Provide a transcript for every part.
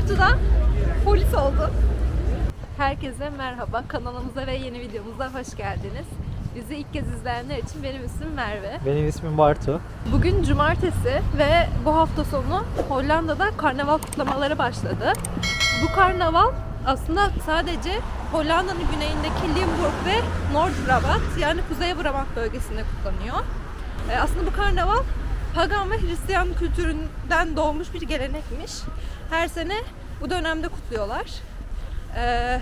Bartu da polis oldu. Herkese merhaba. Kanalımıza ve yeni videomuza hoş geldiniz. Bizi ilk kez izleyenler için benim ismim Merve. Benim ismim Bartu. Bugün cumartesi ve bu hafta sonu Hollanda'da karnaval kutlamaları başladı. Bu karnaval aslında sadece Hollanda'nın güneyindeki Limburg ve Noord-Brabant yani Kuzey Brabant bölgesinde kutlanıyor. Ee, aslında bu karnaval pagan ve Hristiyan kültüründen doğmuş bir gelenekmiş. Her sene bu dönemde kutluyorlar. Ee,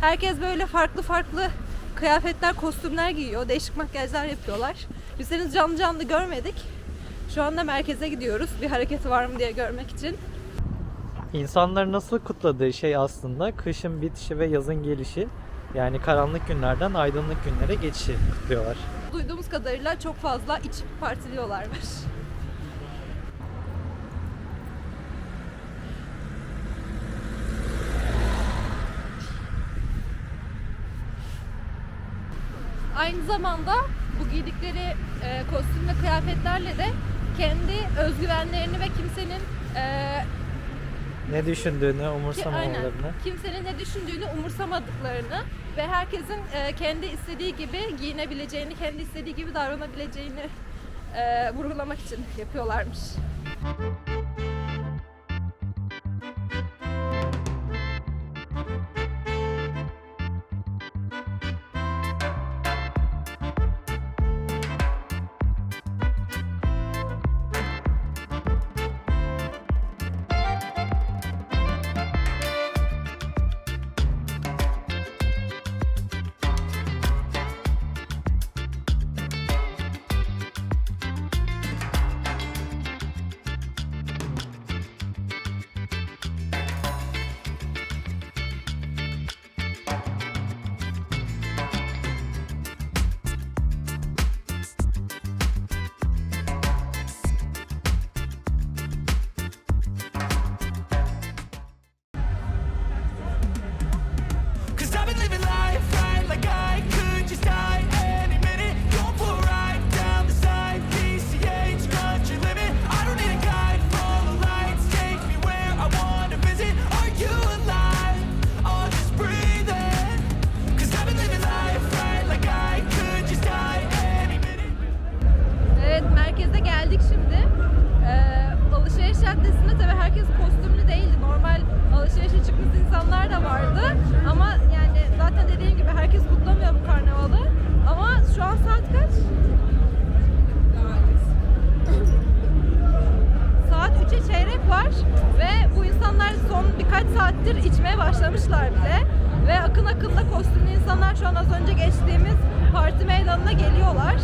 herkes böyle farklı farklı kıyafetler, kostümler giyiyor. Değişik makyajlar yapıyorlar. Biz henüz canlı canlı görmedik. Şu anda merkeze gidiyoruz. Bir hareketi var mı diye görmek için. İnsanların nasıl kutladığı şey aslında kışın bitişi ve yazın gelişi. Yani karanlık günlerden aydınlık günlere geçişi kutluyorlar. Duyduğumuz kadarıyla çok fazla içip partiliyorlarmış. Aynı zamanda bu giydikleri e, kostüm ve kıyafetlerle de kendi özgüvenlerini ve kimsenin e, Ne düşündüğünü, umursamamalarını. kimsenin ne düşündüğünü umursamadıklarını ve herkesin e, kendi istediği gibi giyinebileceğini, kendi istediği gibi davranabileceğini e, vurgulamak için yapıyorlarmış. Cause başlamışlar bile. Ve akın akın da kostümlü insanlar şu an az önce geçtiğimiz parti meydanına geliyorlar.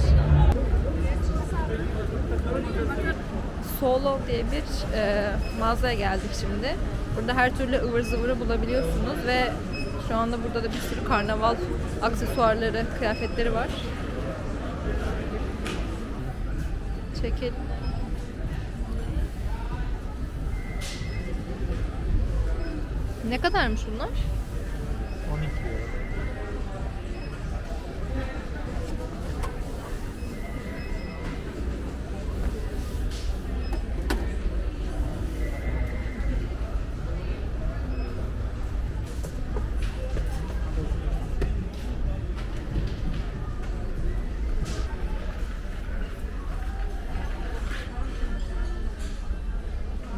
Solo diye bir e, mağazaya geldik şimdi. Burada her türlü ıvır zıvırı bulabiliyorsunuz ve şu anda burada da bir sürü karnaval aksesuarları, kıyafetleri var. Çekil. Ne kadarmış bunlar? 12 euro.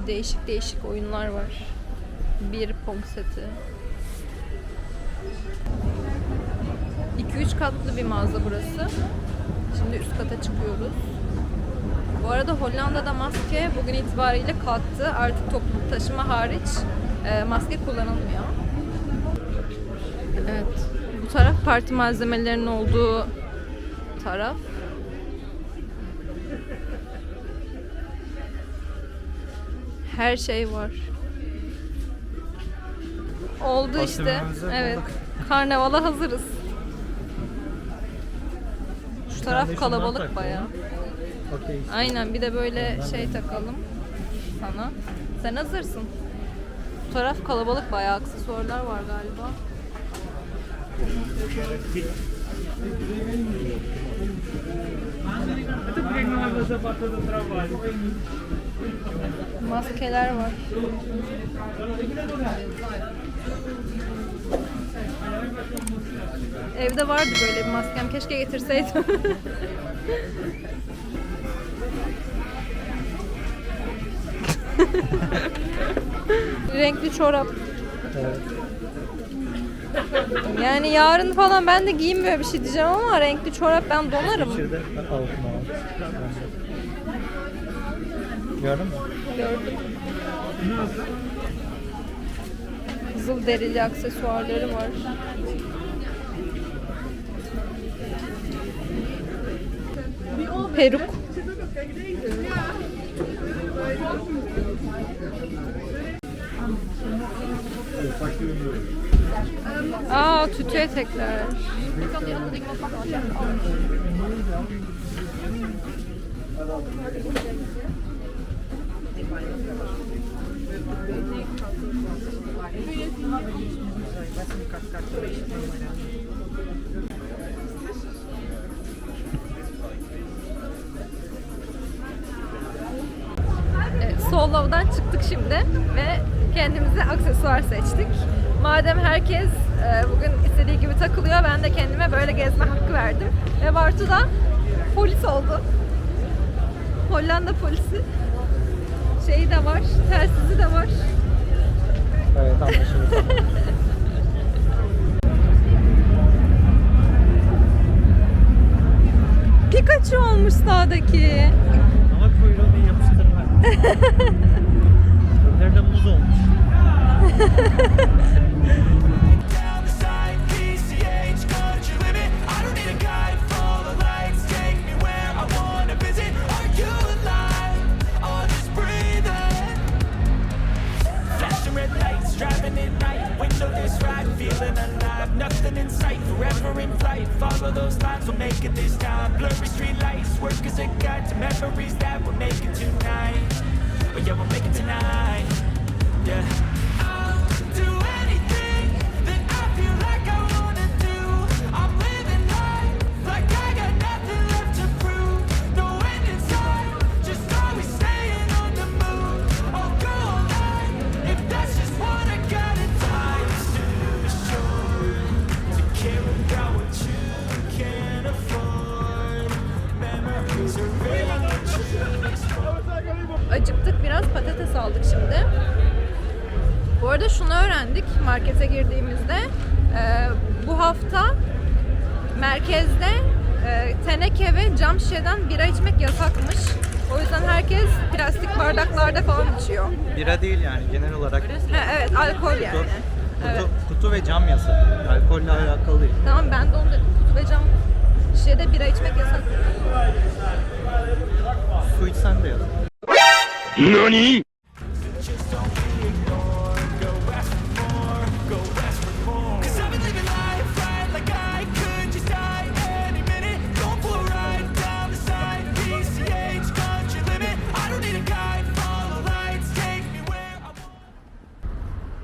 Değişik değişik oyunlar var. Bir pong seti. 2-3 katlı bir mağaza burası. Şimdi üst kata çıkıyoruz. Bu arada Hollanda'da maske bugün itibariyle kalktı. Artık toplu taşıma hariç e, maske kullanılmıyor. Evet. Bu taraf parti malzemelerinin olduğu taraf. Her şey var. Oldu işte. Evet. Karnavala hazırız. Şu taraf kalabalık. Okey. Aynen bir de böyle şey takalım sana. Sen hazırsın. Bu taraf kalabalık bayağı aksesuarlar var galiba. Maskeler var. Evde vardı böyle bir maskem. Keşke getirseydim. Renkli çorap. Evet. Yani yarın falan ben de böyle bir şey diyeceğim ama renkli çorap ben donarım. İçeride altına al. Gördün mü? Gördüm. Kızıl derili aksesuarları var. Peruk. Aa tütü etekler. Solov'dan çıktık şimdi ve kendimize aksesuar seçtik. Madem herkes e, bugün istediği gibi takılıyor, ben de kendime böyle gezme hakkı verdim. Ve Bartu da polis oldu. Hollanda polisi. Şeyi de var, telsizi de var. Evet anlaşıldı. Pikachu olmuş sağdaki. Ama kuyruğunu yapıştırma. Öbürleri de muz olmuş. Memories that we're making tonight. Oh yeah, we'll make it tonight. Yeah. Acıktık biraz patates aldık şimdi. Bu arada şunu öğrendik markete girdiğimizde. Ee, bu hafta merkezde e, teneke ve cam şişeden bira içmek yasakmış. O yüzden herkes plastik bardaklarda falan içiyor. Bira değil yani genel olarak Ha, evet alkol yani. kutu, Evet. kutu ve cam yasak. Alkolle alakalı değil. Tamam ben de onu dedim. Kutu ve cam şişede bira içmek yasak. Su içsen de yasak. Cause I've been living life right like I could just die any minute. Going for a ride down the side, PCH, country limit. I don't need a guide, follow lights, take me where I want.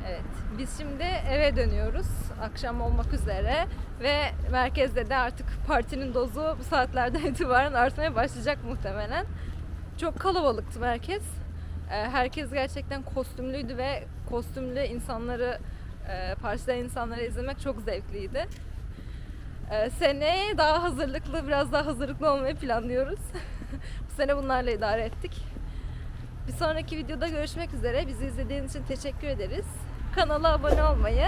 Evet, biz şimdi eve dönüyoruz. Akşam olmak üzere ve merkezde de artık partinin dozu bu saatlerden itibaren artmaya başlayacak muhtemelen. Çok kalabalıktı merkez. Ee, Herkes gerçekten kostümlüydü ve kostümlü insanları, e, partide insanları izlemek çok zevkliydi. Ee, Seneye daha hazırlıklı, biraz daha hazırlıklı olmayı planlıyoruz. bu sene bunlarla idare ettik. Bir sonraki videoda görüşmek üzere. Bizi izlediğiniz için teşekkür ederiz. Kanala abone olmayı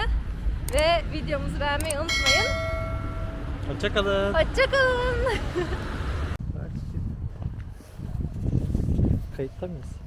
ve videomuzu beğenmeyi unutmayın. Hoşçakalın. Hoşçakalın. Kayıtta mıyız?